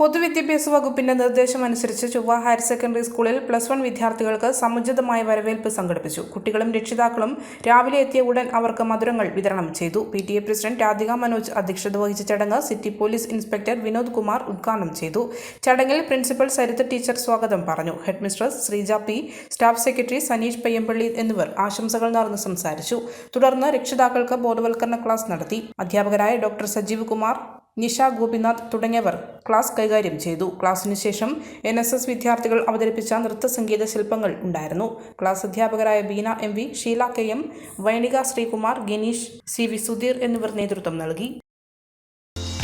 പൊതുവിദ്യാഭ്യാസ വകുപ്പിന്റെ നിർദ്ദേശമനുസരിച്ച് ചൊവ്വ ഹയർ സെക്കൻഡറി സ്കൂളിൽ പ്ലസ് വൺ വിദ്യാർത്ഥികൾക്ക് സമുചിതമായ വരവേൽപ്പ് സംഘടിപ്പിച്ചു. കുട്ടികളും രക്ഷിതാക്കളും രാവിലെ എത്തിയ ഉടൻ അവർക്ക് മധുരങ്ങൾ വിതരണം ചെയ്തു. P T A president Radhika Manoj അധ്യക്ഷത വഹിച്ച ചടങ്ങ് city police inspector Vinod Kumar ഉദ്ഘാടനം ചെയ്തു. ചടങ്ങിൽ പ്രിൻസിപ്പൽ സരിത ടീച്ചർ സ്വാഗതം പറഞ്ഞു. Head mistress Sreeja P staff secretary Saneesh Payyampalli എന്നിവർ ആശംസകൾ നേർന്ന് സംസാരിച്ചു. തുടർന്ന് രക്ഷിതാക്കൾക്ക് ബോധവൽക്കരണ ക്ലാസ് നടത്തി. അധ്യാപകരായ ഡോക്ടർ സജീവ് കുമാർ നിഷ ഗോപിനാഥ് തുടങ്ങിയവർ ക്ലാസ് കൈകാര്യം ചെയ്തു. ക്ലാസ്സിനു ശേഷം എൻ എസ് എസ് വിദ്യാർത്ഥികൾ അവതരിപ്പിച്ച നൃത്ത സംഗീത ശില്പങ്ങൾ ഉണ്ടായിരുന്നു. ക്ലാസ് അധ്യാപകരായ Beena M V Sheela K M Vainika Sreekumar Gineesh C V Sudheer എന്നിവർ നേതൃത്വം നൽകി.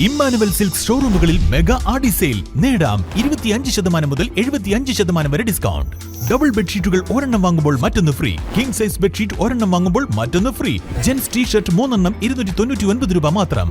ഇമ്മാനുവൽ സിൽക്ക് ഷോറൂമുകളിൽ മെഗാ ആഡി സെയിൽ. നേടാം ഇരുപത്തിയഞ്ച് ശതമാനം മുതൽ എഴുപത്തിയഞ്ച് ശതമാനം വരെ ഡിസ്കൗണ്ട്. ഡബിൾ ബെഡ്ഷീറ്റുകൾ ഒരെണ്ണം വാങ്ങുമ്പോൾ മറ്റൊന്ന് ഫ്രീ. കിങ് സൈസ് ബെഡ്ഷീറ്റ് ഒരെണ്ണം വാങ്ങുമ്പോൾ മറ്റൊന്ന് ഫ്രീ. ജെൻസ് ടീ ഷർട്ട് മൂന്നെണ്ണം ഇരുന്നൂറ്റി തൊണ്ണൂറ്റി ഒൻപത് രൂപ മാത്രം.